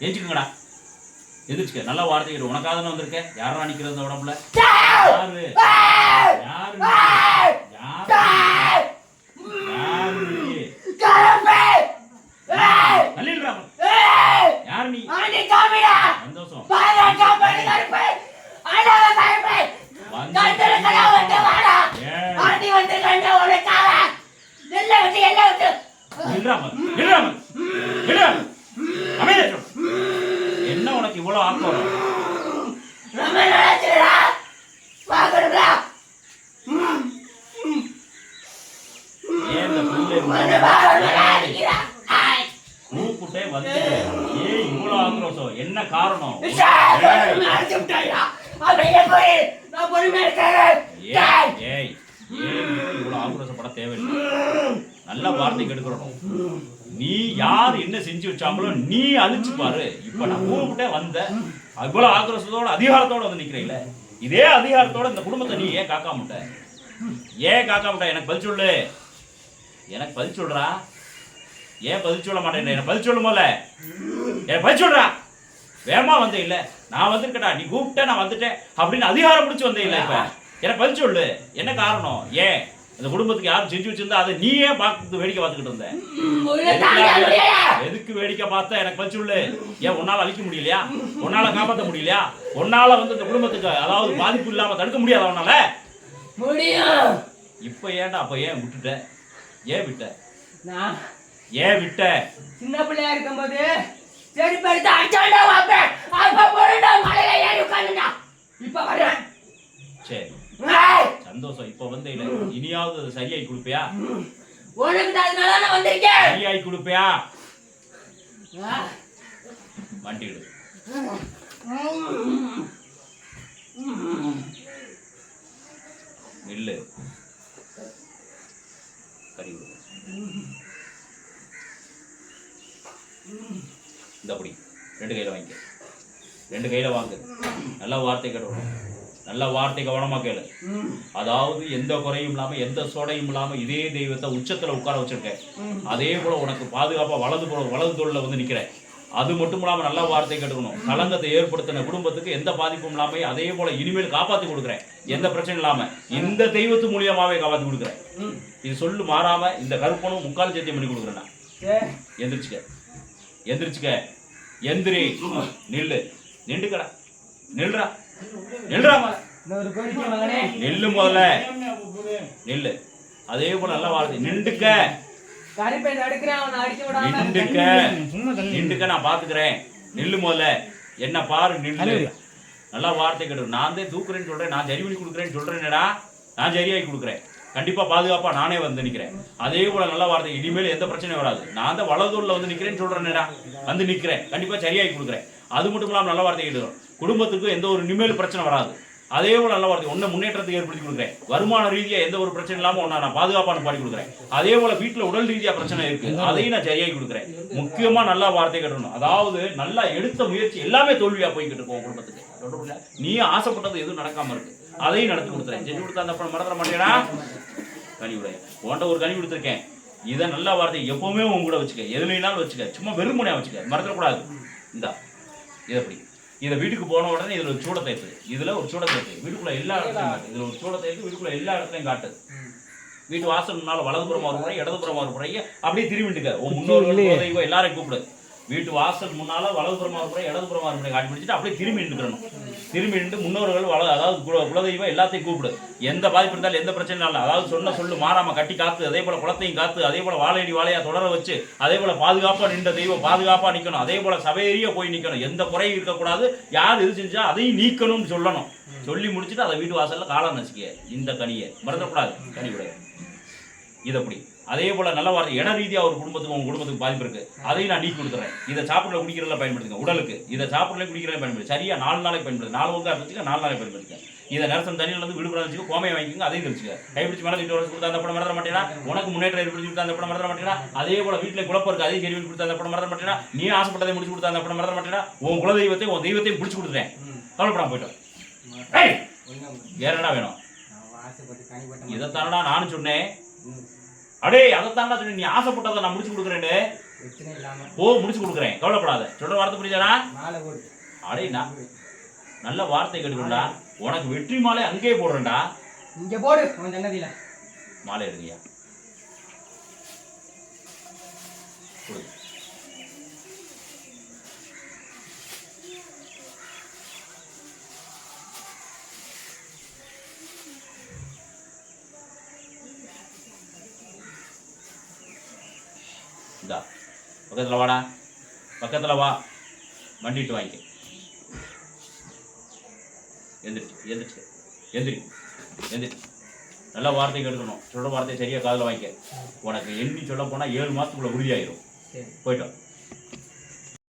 ஏஞ்சுக்குங்கடா. எதிர்ச்சுக்க நல்ல வார்த்தை இரு. உனக்காக தானே வந்திருக்கேன் யாரா நிக்கிறது இந்த உடம்புல? யாரு? யாரு? யாரு நில்றாம நில்றாம. இவ்வளவு ஆக்கம் கூப்பிட்டே வந்து ஏன் இவ்வளவு ஆக்ரோஷம் என்ன காரணம்? ஏய், ஏய் ஏன் இவ்வளவு ஆக்ரோஷப்பட தேவையில்லை. நல்ல வார்த்தை கெடுக்கிறோம். நீ யார் என்ன செஞ்சு வச்சாங்களோ நீ அழிச்சு பாரு. இப்ப நான் கூப்பிட்டே வந்த அவ்வளவு ஆக்ரோஷத்தோட அதிகாரத்தோட வந்து நிக்கிறீங்களே? இதே அதிகாரத்தோட இந்த குடும்பத்தை நீ ஏன் காக்கா முட்ட ஏன் காக்கா முட்ட எனக்கு பதில் சொல்லு. எனக்கு பதில் சொல்றா. ஏன் பதில் சொல்ல மாட்டேன்? எனக்கு பதில் சொல்லுமோல எனக்கு பதில் சொல்றா. வேகமா வந்த இல்ல. நான் வந்திருக்கடா நீ கூப்பிட்ட நான் வந்துட்டேன் அப்படின்னு அதிகாரம் பிடிச்சி வந்த இல்ல இப்ப. எனக்கு பதில் சொல்லு. என்ன காரணம்? ஏன்? இந்த குடும்பத்துக்கு யாரும் செஞ்சு வச்சிருந்தா அதை நீ ஏன் பார்த்து வேடிக்கை பார்த்துக்கிட்டு இருந்த. எதுக்குடா- எதுக்கு வேடிக்கை பார்த்த எனக்கு பதில் சொல்லு ஏன் உன்னால அழிக்க முடியலையா? உன்னால காப்பாத்த முடியலையா? உன்னால வந்து இந்த குடும்பத்துக்கு அதாவது பாதிப்பு இல்லாம தடுக்க முடியாதா உன்னால? முடியும். இப்ப ஏன்டா அப்ப ஏன் விட்டுட்ட? ஏன் விட்ட? ஏன் விட்ட? சின்ன பிள்ளையா இருக்கும்போது சரி படுத்து அடிச்சாண்டா வாப்பேன் அப்ப போறடா மலையில ஏறி உட்காந்துடா இப்ப வரேன் சரி ஏய், சந்தோஷம் இப்ப வந்து இனியாவது அதை சரியாய் கொடுப்பியா? உனக்கு தான் அதனால நான் வந்திருக்கேன். சரியாய் கொடுப்பியா. வண்டிடு நில்லு. கறி இந்த அப்படி ரெண்டு கையில வாங்கிக்க. ரெண்டு கையில வாங்கு. நல்ல வார்த்தை கேட்டணும் நல்ல வார்த்தை கவனமா கேளு. அதாவது எந்த குறையும் இல்லாம எந்த சோடையும் இல்லாம இதே தெய்வத்தை உச்சத்துல உட்கார வச்சிருக்கேன். அதே போல உனக்கு பாதுகாப்பா வலது புற வலது தோல்ல வந்து நிக்கிறேன். அது மட்டும் இல்லாம நல்ல வார்த்தை கேட்டுக்கணும். கலங்கத்தை ஏற்படுத்தின குடும்பத்துக்கு எந்த பாதிப்பும் இல்லாம அதே போல இனிமேல் காப்பாத்தி கொடுக்குறேன். எந்த பிரச்சனையும் இல்லாம இந்த தெய்வத்து மூலியமாவே காப்பாத்தி கொடுக்குறேன். இது சொல்லு மாறாம இந்த கருப்பனும் முக்கால் சேர்த்தி பண்ணி கொடுக்குறேன் நான். எந்திரிச்சுக்க. எந்திரிச்சுக்க. எந்திரி. நில்லு. நின்றுக்கடா. நில்றா. நில்லு முதல்ல. நில்லு. அதே போல நல்ல வார்த்தை நின்றுக்க. நின்றுக்க. நின்றுக்க நான் பாத்துக்கிறேன். நில்லு முதல்ல. என்ன பாரு நில்லு. நல்லா வார்த்தை கேட்டு நான் தான் தூக்குறேன்னு சொல்றேன். நான் சரி பண்ணி கொடுக்குறேன்னு சொல்றேன்டா. நான் சரியாகி கொடுக்குறேன். கண்டிப்பா பாதுகாப்பா நானே வந்து நிக்கிறேன். அதே போல நல்ல வார்த்தை. இனிமேல் எந்த பிரச்சனையும் வராது. நான் தான் வலதூர்ல வந்து நிக்கிறேன்னு சொல்றேன்டா. வந்து நிக்கிறேன். கண்டிப்பா சரியாகி கொடுக்குறேன். அது மட்டும் இல்லாம நல்ல வார்த்தை கேட்டு குடும்பத்துக்கு எந்த ஒரு இனிமேல் பிரச்சனை வராது. அதே போல நல்ல வார்த்தை உன்னை முன்னேற்றத்தை ஏற்படுத்தி கொடுக்குறேன். வருமான ரீதியா எந்த ஒரு பிரச்சனை இல்லாம உன்னை நான் பாதுகாப்பான பாடி கொடுக்குறேன். அதே போல வீட்டில் உடல் ரீதியா பிரச்சனை இருக்கு. அதையும் நான் சரியாகி கொடுக்குறேன். முக்கியமா நல்லா வார்த்தை கட்டணும். அதாவது நல்லா எடுத்த முயற்சி எல்லாமே தோல்வியா போய்கிட்டு இருக்கும் குடும்பத்துக்கு. நீ ஆசைப்பட்டது எதுவும் நடக்காம இருக்கு. அதையும் நடத்தி கொடுத்துறேன். செஞ்சு கொடுத்தா அந்த அப்புறம் மறந்துட மாட்டேடா கனி விட. உன்ட்ட ஒரு கனி கொடுத்துருக்கேன். இதை நல்ல வார்த்தை எப்பவுமே உங்க கூட வச்சுக்க. எதுலையினாலும் வச்சுக்க. சும்மா வெறுமனையா வச்சுக்க. மறந்துடக்கூடாது. இந்தா இதை எப்படி இதை வீட்டுக்கு போன உடனே இதுல ஒரு சூட தேய்த்து இதுல ஒரு சூட தேய்த்து வீட்டுக்குள்ள எல்லா இடத்துலையும் காட்டு இதுல ஒரு சூட தேய்த்து வீட்டுக்குள்ள எல்லா இடத்துலையும் காட்டு வீட்டு வாசல் முன்னால வலதுபுறமா ஒரு முறை இடதுபுறமா ஒரு முறை அப்படியே திரும்பிட்டுக்க உன் முன்னோர்கள் எல்லாரையும் கூப்பிடு. வீட்டு வாசல் முன்னால வலதுபுறமா ஒரு முறை இடதுபுறமா ஒரு காட்டி பிடிச்சிட்டு அப்படியே திரும்பி நின்றுக்கணும். திரும்பி நின்று முன்னோர்கள் வள அதாவது குல- குலதெய்வம் எல்லாத்தையும் கூப்பிடு. எந்த பாதிப்பு இருந்தாலும் எந்த பிரச்சனையும் இல்லை. அதாவது சொன்ன சொல்லு மாறாம கட்டி காத்து அதே போல குளத்தையும் காத்து அதே போல வாழையடி வாழையா தொடர வச்சு அதே போல பாதுகாப்பா நின்ற தெய்வம் பாதுகாப்பா நிக்கணும். அதே போல சபையேறிய போய் நிக்கணும். எந்த குறையும் இருக்கக்கூடாது. யார் இது செஞ்சா அதையும் நீக்கணும்னு சொல்லணும். சொல்லி முடிச்சுட்டு அதை வீட்டு வாசல்ல காலம் நசிக்க இந்த கனியை மறந்துடக்கூடாது. கனி விட இது அப்படி அதே போல நல்ல வார்த்தை இட ரீதியா ஒரு குடும்பத்துக்கு உங்க குடும்பத்துக்கு பாதிப்பு இருக்கு. அதையும் நான் நீக்கி கொடுத்துறேன். இதை சாப்பிடல குடிக்கிறதுல பயன்படுத்துங்க உடலுக்கு. இதை சாப்பிடல குடிக்கிறதுல பயன்படுத்து சரியா நாலு நாளைக்கு பயன்படுத்து நாலு ஒங்கா வச்சுக்க நாலு நாளைக்கு பயன்படுத்துங்க இதை நரசம் தண்ணியில இருந்து விடுபட வச்சுக்க கோமையை வாங்கிக்கோங்க அதையும் தெரிச்சுக்க கைப்பிடிச்சு மேலே தூக்கி கொடுத்தா அந்த படம் மறந்துட மாட்டேனா உனக்கு முன்னேற்றம் ஏற்படுத்தி கொடுத்தா அந்த படம் மறந்துட மாட்டேனா அதே போல வீட்டுல குழப்பம் இருக்கு அதையும் பண்ணி கொடுத்தா அந்த படம் மறந்துட மாட்டேனா நீ ஆசைப்பட்டதை முடிச்சு கொடுத்தா அந்த படம் மறந்துட மாட்டேனா உன் குலதெய்வத்தையும் உன் தெய்வத்தையும் பிடிச்சு கொடுத்துட்டேன். கவலைப்படாம போயிட்டோம் வேற என்ன வேணும்? இதைத்தானடா நானும் சொன்னேன். அடே அதைத்தாண்டா சொன்னேன் நீ ஆசைப்பட்டதை நான் முடிச்சு கொடுக்குறேன்னு போ முடிச்சு கொடுக்குறேன். கவலைப்படாத. சொல்ற வார்த்தை புரியுதாடா அடே நான் நல்ல வார்த்தை கேட்டுக்கணும்டா உனக்கு வெற்றி மாலை அங்கேயே போடுறேன்டா. இங்க போடு உன் சன்னதியில மாலை எடுங்கய்யா. கொடு. இந்தா பக்கத்தில் வாடா. பக்கத்தில் வா. வண்டிட்டு வாங்கிக்க. எந்திரிச்சு எந்திரிச்சு. எந்திரி எந்திரி. நல்ல வார்த்தை கேட்கணும் சொல்ற வார்த்தை சரியா காதுல வாங்கிக்க. உனக்கு எண்ணி சொல்ல போனா ஏழு மாசத்துக்குள்ள உறுதியாயிரும். போயிட்டோம்.